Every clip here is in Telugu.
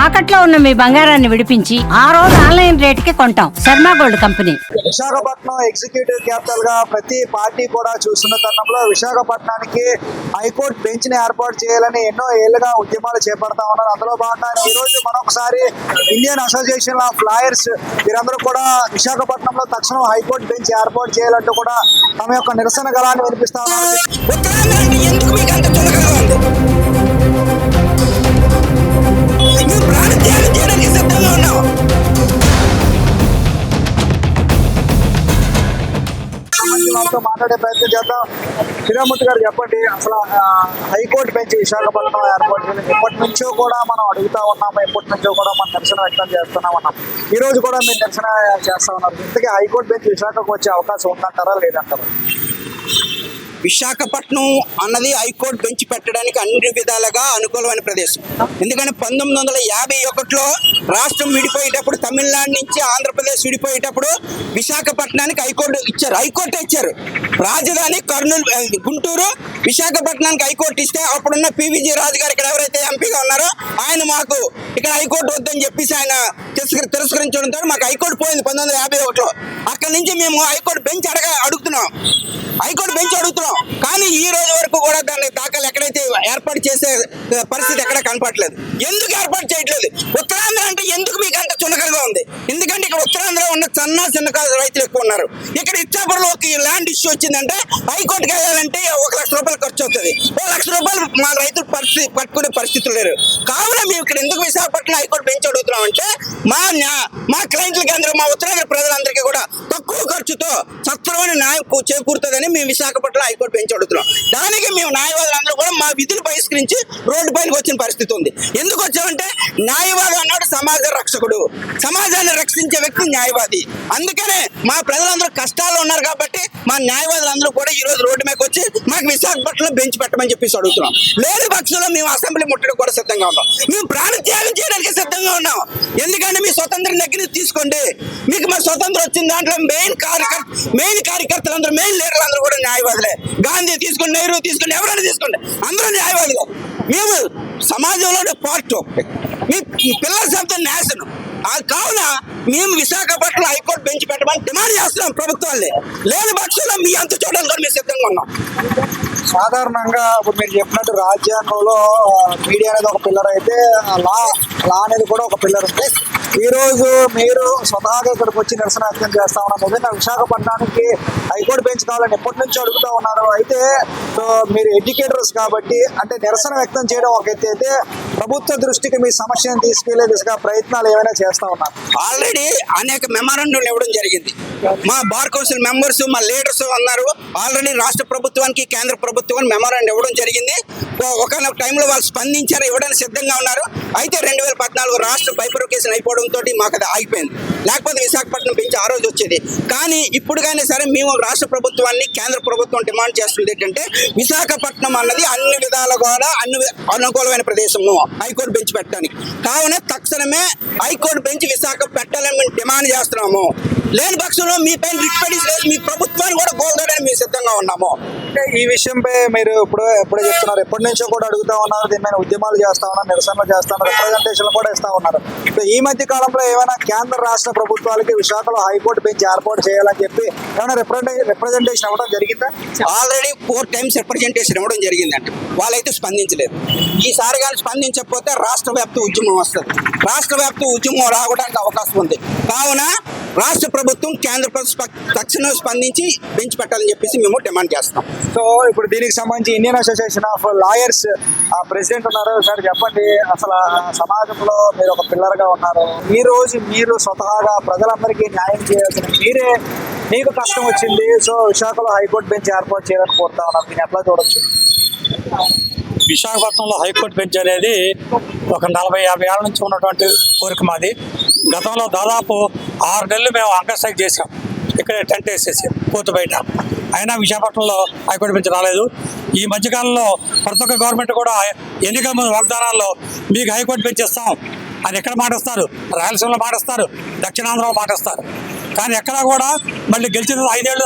తాకట్లో ఉన్న మీ బంగారాన్ని విడిపించి ఆ రోజు ఆన్లైన్ రేటుకి కొంటాం. Sharma gold company. Visakhapatnam executive క్యాపిటల్గా ప్రతి పార్టీ కూడా చూస్తున్న తరుణంలో విశాఖపట్నానికి హైకోర్టు బెంచ్ని ఏర్పాటు చేయాలని ఎన్నో ఏళ్ళుగా ఉద్యమాలు చేపడతా ఉన్నారు. అందులో భాగంగా ఈ రోజు మరొకసారి ఇండియన్ అసోసియేషన్ ఆఫ్ లాయర్స్ వీరందరూ కూడా విశాఖపట్నంలో తక్షణం హైకోర్టు బెంచ్ ఏర్పాటు చేయాలంటూ కూడా తమ యొక్క నిరసన గలాన్ని వినిపిస్తా ఉన్నారు. తో మాట్లాడే ప్రయత్నం చేద్దాం. శ్రీరామూర్తి గారు చెప్పండి అసలు హైకోర్టు బెంచ్ విశాఖపట్నం ఏర్పాటు చేయాలి ఎప్పటి నుంచో కూడా మనం అడుగుతా ఉన్నాము ఎప్పటి నుంచో కూడా మనం నిరసన వ్యక్తం చేస్తున్నాం అన్నాం. ఈ రోజు కూడా మీరు నిరసన చేస్తా ఉన్నారు. ఇంతకీ హైకోర్టు బెంచ్ విశాఖకు వచ్చే అవకాశం ఉందంటారా లేదంటారా? విశాఖపట్నం అన్నది హైకోర్టు బెంచ్ పెట్టడానికి అన్ని విధాలుగా అనుకూలమైన ప్రదేశం. ఎందుకంటే పంతొమ్మిది వందల యాభై ఒకటిలో రాష్ట్రం విడిపోయేటప్పుడు తమిళనాడు నుంచి ఆంధ్రప్రదేశ్ విడిపోయేటప్పుడు విశాఖపట్నానికి హైకోర్టు ఇచ్చారు. హైకోర్టు ఇచ్చారు. రాజధాని కర్నూలు గుంటూరు విశాఖపట్నానికి హైకోర్టు ఇస్తే అప్పుడున్న పివిజి రాజు గారు ఇక్కడ ఎవరైతే ఎంపీగా ఉన్నారో ఆయన మాకు ఇక్కడ హైకోర్టు వద్దని చెప్పేసి ఆయన తిరస్కరి తిరస్కరించడంతో మాకు హైకోర్టు పోయింది పంతొమ్మిది వందల యాభై ఒకటిలో. అక్కడి నుంచి మేము హైకోర్టు బెంచ్ అడగ అడుగుతున్నాం. హైకోర్టు బెంచ్ అడుగుతున్నాం. కానీ ఈ రోజు వరకు కూడా దాన్ని దాఖలు ఎక్కడైతే ఏర్పాటు చేసే పరిస్థితి ఎక్కడ కనపడలేదు. ఎందుకు ఏర్పాటు చేయట్లేదు? ఉత్తరాంధ్ర అంటే ఎందుకు మీకు అంత చునకలుగా ఉంది? ఎందుకంటే ఇక్కడ ఉత్తరాంధ్ర ఉన్న చిన్న చిన్నకారు రైతులు ఎక్కువ ఉన్నారు. ఇక్కడ ఇచ్చాపురంలో ఒక ల్యాండ్ ఇష్యూ వచ్చిందంటే హైకోర్టుకి వెళ్ళాలంటే ఒక లక్ష రూపాయలు ఖర్చు అవుతుంది. ఒక లక్ష రూపాయలు మా రైతులు పరిస్థితి పట్టుకునే పరిస్థితులు లేరు. కావున మేము ఇక్కడ ఎందుకు విశాఖపట్నం హైకోర్టు బెంచ్ అడుగుతున్నాం అంటే మా మా క్లయింట్లకి అందరూ మా ఉత్తరాంధ్ర ప్రజలందరికీ కూడా తక్కువ ఖర్చుతో సత్వరమైన న్యాయం చేకూరుతుందని మేము విశాఖపట్నం హైకోర్టు బెంచ్ అడుగుతున్నాం. దానికి మేము న్యాయవాదులందరూ కూడా మా విధులు బహిష్కరించి రోడ్డు పైనకి వచ్చిన పరిస్థితి ఉంది. ఎందుకు వచ్చామంటే న్యాయవాది అన్నాడు సమాజ రక్షకుడు. సమాజాన్ని రక్షించే వ్యక్తి న్యాయవాది. అందుకనే మా ప్రజలందరూ కష్టాల్లో ఉన్నారు కాబట్టి మా న్యాయవాదులందరూ కూడా ఈ రోజు రోడ్డు మీదకి వచ్చి మాకు విశాఖపట్నంలో బెంచ్ పెట్టమని చెప్పేసి అడుగుతున్నాం. లేని పక్షంలో మేము అసెంబ్లీ ముట్టడి కూడా సిద్ధంగా ఉన్నాం. మేము ప్రాణ త్యాగం చేయడానికి సిద్ధంగా ఉన్నాం. ఎందుకంటే మీ స్వతంత్రం దగ్గర తీసుకోండి. మీకు మా స్వతంత్రం వచ్చిన దాంట్లో మెయిన్ కార్యకర్త మెయిన్ కార్యకర్తలందరూ మెయిన్ లీడర్లు అందరూ కూడా న్యాయవాదులే. గాంధీ తీసుకోండి నెహ్రూ తీసుకుని ఎవరైనా తీసుకోండి అందరూ న్యాయవాదులే. మేము సమాజంలో పార్ట్. మీ మీ పిల్లల శబ్దం నేసను ఆ కావున మేము విశాఖపట్నం హైకోర్టు బెంచ్ పెట్టమని డిమాండ్ చేస్తున్నాం ప్రభుత్వాన్ని లేని పక్షంలో మీ అంత చూడడానికి కూడా మేము సిద్ధంగా ఉన్నాం. సాధారణంగా ఇప్పుడు మీరు చెప్పినట్టు రాజ్యాంగంలో మీడియా అనేది ఒక పిల్లర్ అయితే లా లా అనేది కూడా ఒక పిల్లర్. ఉంది ఈరోజు మీరు స్వతహాగా ఇక్కడికి వచ్చి నిరసన వ్యక్తం చేస్తా ఉన్నాం. ఏదైనా విశాఖపట్నానికి హైకోర్టు బెంచ్ కావాలని ఎప్పటి నుంచి అడుగుతా ఉన్నారు. అయితే సో మీరు ఎడ్యుకేటర్స్ కాబట్టి అంటే నిరసన వ్యక్తం చేయడం ఒక ఎత్తి అయితే ప్రభుత్వ దృష్టికి మీ సమస్యను తీసుకెళ్ళే దిశగా ప్రయత్నాలు ఏమైనా చేస్తా ఉన్నారు? ఆల్రెడీ అనేక మెమరాండం ఇవ్వడం జరిగింది. మా బార్ కౌన్సిల్ మెంబర్స్ మా లీడర్స్ అన్నారు ఆల్రెడీ రాష్ట్ర ప్రభుత్వానికి కేంద్ర ప్రభుత్వానికి మెమరాండం ఇవ్వడం జరిగింది. ఒక- ఒకనొక టైంలో వాళ్ళు స్పందించారు ఇవ్వడానికి సిద్ధంగా ఉన్నారు. అయితే రెండు వేల పద్నాలుగు రాష్ట్ర బైఫర్కేషన్ అయిపోవడంతో మాకు అది ఆగిపోయింది. లేకపోతే విశాఖపట్నం పెంచి ఆ రోజు వచ్చేది. కానీ ఇప్పుడు కానీ సరే మేము రాష్ట్ర ప్రభుత్వాన్ని కేంద్ర ప్రభుత్వం డిమాండ్ చేస్తుంది ఏంటంటే విశాఖపట్నం అన్నది అన్ని విధాలు కూడా అన్ని అనుకూలమైన ప్రదేశము హైకోర్టు బెంచ్ పెట్టడానికి. కావున తక్షణమే హైకోర్టు బెంచ్ విశాఖ పెట్టాలని మేము డిమాండ్ చేస్తున్నాము. లేని పక్షంలో మీ పైన రిట్ పిటిషన్ మీ ప్రభుత్వాన్ని కూడా గోల్దడానికి మేము సిద్ధంగా ఉన్నాము. ఈ విషయంపై మీరు ఇప్పుడు ఎప్పుడే చెప్తున్నారు. ఎప్పటి నుంచో కూడా అడుగుతా ఉన్నారు దీని మీద ఉద్యమాలు చేస్తా ఉన్నారు నిరసనలు చేస్తా ఉన్నారు రిప్రజెంటేషన్లు కూడా ఇస్తా ఉన్నారు. ఈ మధ్య కాలంలో ఏమైనా కేంద్ర రాష్ట్ర ప్రభుత్వాలకి విశాఖలో హైకోర్టు బెంచ్ ఏర్పాటు చేయాలని చెప్పి ఏమైనా రిప్రజెంటే రిప్రజెంటేషన్ ఇవ్వడం జరిగిందా? ఆల్రెడీ ఫోర్ టైమ్స్ రిప్రజెంటేషన్ ఇవ్వడం జరిగిందంట. వాళ్ళైతే స్పందించలేదు. ఈసారి కానీ స్పందించకపోతే రాష్ట్ర వ్యాప్త ఉద్యమం వస్తుంది. రాష్ట్ర వ్యాప్త ఉద్యమం రావడానికి అవకాశం ఉంది. కావున రాష్ట్ర ప్రభుత్వం కేంద్ర ప్రభుత్వం తక్షణం స్పందించి బెంచ్ పెట్టాలని చెప్పేసి మేము డిమాండ్ చేస్తాం సో ఇప్పుడు దీనికి సంబంధించి Indian association of lawyers president ఉన్నారు. సార్ చెప్పండి. అసలు సమాజంలో మీరు ఒక పిల్లర్గా ఉన్నారు. ఈ రోజు మీరు స్వతహాగా ప్రజలందరికీ న్యాయం చేయాల్సిన మీరే మీకు కష్టం వచ్చింది. సో విశాఖలో హైకోర్టు బెంచ్ ఏర్పాటు చేయాలని కోరుతా ఉన్నారు దీన్ని ఎట్లా చూడొచ్చు? విశాఖపట్నంలో హైకోర్టు బెంచ్ అనేది ఒక నలభై యాభై ఏళ్ళ నుంచి ఉన్నటువంటి కోరిక మాది. గతంలో దాదాపు ఆరు నెలలు మేము అంగస్ట్రైక్ చేసాం ఇక్కడ టెంట్ వేసేసి కోర్టు బయట. అయినా విశాఖపట్నంలో హైకోర్టు బెంచ్ రాలేదు. ఈ మధ్యకాలంలో ప్రతి ఒక్క గవర్నమెంట్ కూడా ఎన్నికల ముందు వాగ్దానాల్లో మీకు హైకోర్టు బెంచ్ ఇస్తాం. అది ఎక్కడ మాటిస్తారు? రాయలసీమలో మాటిస్తారు దక్షిణాంధ్రలో మాటిస్తారు. కానీ ఎక్కడా కూడా మళ్ళీ గెలిచిన ఐదేళ్ళు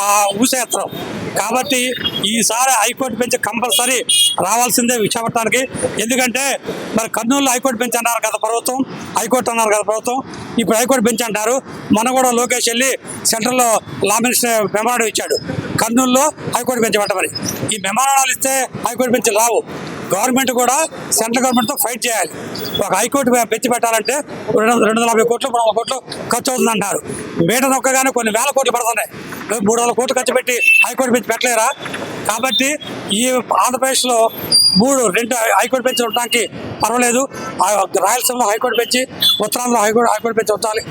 ఆ- ఊసేస్తారు కాబట్టి ఈసారి హైకోర్టు బెంచ్ కంపల్సరీ రావాల్సిందే విశాఖపట్నానికి ఎందుకంటే మరి కర్నూలు హైకోర్టు బెంచ్ అన్నారు కదా ప్రభుత్వం హైకోర్టు అన్నారు కదా ప్రభుత్వం. ఇప్పుడు హైకోర్టు బెంచ్ అంటారు. మన కూడా లోకేష్ వెళ్ళి సెంట్రల్లో లా మినిస్టర్ మెమోరాండం ఇచ్చాడు. కర్నూలులో హైకోర్టు బెంచ్ పెట్టమని ఈ మెమోరాండాలు ఇస్తే హైకోర్టు బెంచ్ రావు గవర్నమెంట్ కూడా సెంట్రల్ గవర్నమెంట్తో ఫైట్ చేయాలి. ఒక హైకోర్టు పెంచి పెట్టాలంటే రెండు వందల రెండు వందల యాభై కోట్లు మూడు వందల కోట్లు ఖర్చు అవుతుంది అంటారు. మీట నొక్కగానే కొన్ని వేల కోట్లు పడుతున్నాయి. మూడు వందల కోట్లు ఖర్చు పెట్టి హైకోర్టు పెంచి పెట్టలేరా? కాబట్టి ఈ ఆంధ్రప్రదేశ్లో మూడు రెండు హైకోర్టు బెంచ్లు ఉండడానికి పర్వాలేదు. ఆ రాయలసీమలో హైకోర్టు బెంచ్ ఉత్తరాంధ్రలో high court high court bench ఉండాలి.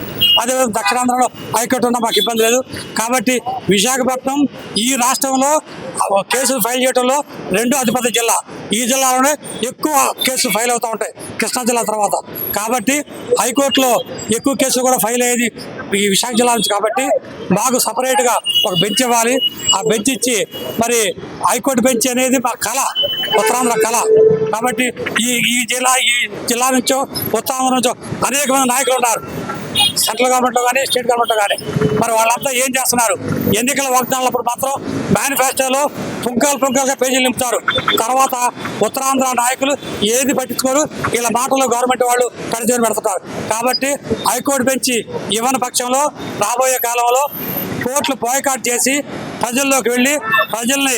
అదేవిధంగా దక్షిణాంధ్రలో హైకోర్టు ఉన్నా మాకు ఇబ్బంది లేదు. కాబట్టి విశాఖపట్నం ఈ రాష్ట్రంలో కేసులు ఫైల్ చేయడంలో రెండో అతిపెద్ద జిల్లా. ఈ జిల్లాలోనే ఎక్కువ కేసులు ఫైల్ అవుతూ ఉంటాయి. కృష్ణా జిల్లా తర్వాత. కాబట్టి హైకోర్టులో ఎక్కువ కేసులు కూడా ఫైల్ అయ్యేది ఈ విశాఖ జిల్లా నుంచి కాబట్టి మాకు సపరేట్గా ఒక బెంచ్ ఇవ్వాలి. ఆ బెంచ్ ఇచ్చి మరి హైకోర్టు బెంచ్ అనేది మా కళ ఉత్తరాంధ్ర కళ. కాబట్టి ఈ ఈ జిల్లా ఈ జిల్లా నుంచో ఉత్తరాంధ్ర నుంచో అనేక మంది నాయకులు ఉన్నారు. సెంట్రల్ గవర్నమెంట్లో కానీ స్టేట్ గవర్నమెంట్లో కానీ. మరి వాళ్ళంతా ఏం చేస్తున్నారు? ఎన్నికల వాగ్దానాలప్పుడు మాత్రం మేనిఫెస్టోలో పుంకాలు పుంకాలుగా పేజీలు నింపుతారు. తర్వాత ఉత్తరాంధ్ర నాయకులు ఏది పట్టించుకోరు ఇలా మాటలు గవర్నమెంట్ వాళ్ళు పరిచయం పెడుతున్నారు కాబట్టి హైకోర్టు బెంచి ఇవ్వని పక్షంలో రాబోయే కాలంలో కోర్టులు బాయ్కాట్ చేసి ప్రజల్లోకి వెళ్ళి ప్రజల్ని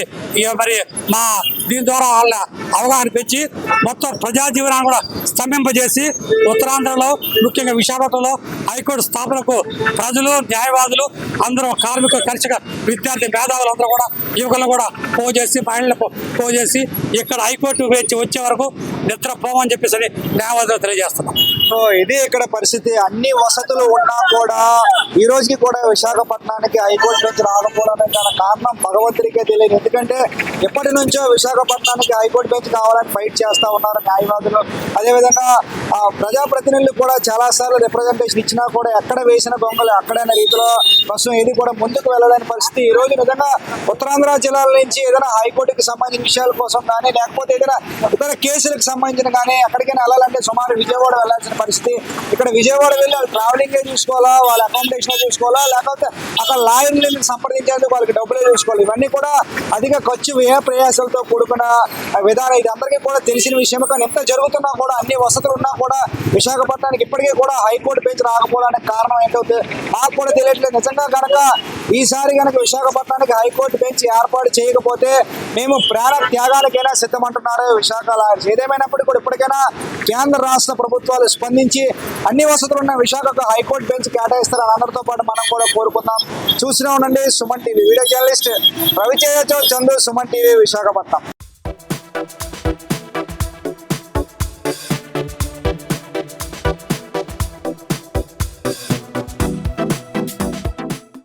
మరి మా దీని ద్వారా వాళ్ళ అవగాహన పెంచి మొత్తం ప్రజా జీవనాన్ని కూడా స్తంభింపజేసి ఉత్తరాంధ్రలో ముఖ్యంగా విశాఖపట్నంలో హైకోర్టు స్థాపనకు ప్రజలు న్యాయవాదులు అందరూ కార్మిక కర్షక విద్యార్థి మేధావులు అందరూ కూడా యువకులను కూడా పోజేసి మహిళలకు పోజేసి ఇక్కడ హైకోర్టు వచ్చే వరకు నిద్రపోమని చెప్పేసి న్యాయవాదులు తెలియజేస్తున్నాం సో ఇది ఇక్కడ పరిస్థితి. అన్ని వసతులు ఉన్నా కూడా ఈ రోజుకి కూడా విశాఖపట్నానికి హైకోర్టు నుంచి రాకపోవడానికి గల కారణం భగవంతుడికే తెలియదు. ఎందుకంటే ఎప్పటి నుంచో విశాఖపట్నానికి హైకోర్టు బెంచ్ కావాలని ఫైట్ చేస్తా ఉన్నారు న్యాయవాదులు. అదేవిధంగా ఆ, ప్రజాప్రతినిధులు కూడా చాలా సార్లు రిప్రజెంటేషన్ ఇచ్చినా కూడా ఎక్కడ వేసిన గొంగలు అక్కడైన రీతిలో ప్రస్తుతం ఏది కూడా ముందుకు వెళ్ళలేని పరిస్థితి. ఈ రోజు నిజంగా ఉత్తరాంధ్ర జిల్లాల నుంచి ఏదైనా హైకోర్టుకి సంబంధించిన విషయాల కోసం కానీ లేకపోతే ఏదైనా ఇతర కేసులకు సంబంధించిన కానీ ఎక్కడికైనా వెళ్ళాలంటే సుమారు విజయవాడ వెళ్ళాల్సిన పరిస్థితి. ఇక్కడ విజయవాడ వెళ్ళి వాళ్ళు ట్రావెలింగే చూసుకోవాలా వాళ్ళ అకామిడేషన్ చూసుకోవాలా లేకపోతే అక్కడ లాయర్ని సంప్రదించేందుకు వాళ్ళకి డబ్బులే చూసుకోవాలి. ఇవన్నీ కూడా అధిక ఖర్చు వ్యయ ప్రయాసాలతో కూడుకున్న విధానం. ఇది అందరికీ కూడా తెలిసిన విషయం కానీ ఎంత జరుగుతున్నా కూడా అన్ని వసతులు ఉన్నా కూడా విశాఖపట్నానికి ఇప్పటికీ కూడా హైకోర్టు బెంచ్ రాకపోవడానికి కారణం ఏంటో నాకు కూడా తెలియట్లేదు. నిజంగా కనుక ఈసారి కనుక విశాఖపట్నానికి హైకోర్టు బెంచ్ ఏర్పాటు చేయకపోతే మేము ప్రాణ త్యాగాలకైనా సిద్ధమంటున్నారు విశాఖ లాయర్స్. ఏదేమైనప్పటికీ కూడా ఇప్పటికైనా కేంద్ర రాష్ట్ర ప్రభుత్వాలు స్పందించి అన్ని వసతులు ఉన్న విశాఖకు హైకోర్టు బెంచ్ కేటాయిస్తారని అందరితో పాటు మనం కూడా కోరుకుందాం. చూసినా ఉండండి సుమన్ టీవీ వీడియో జర్నలిస్ట్ రవిచేయ చందు సుమన్ టీవీ విశాఖపట్నం.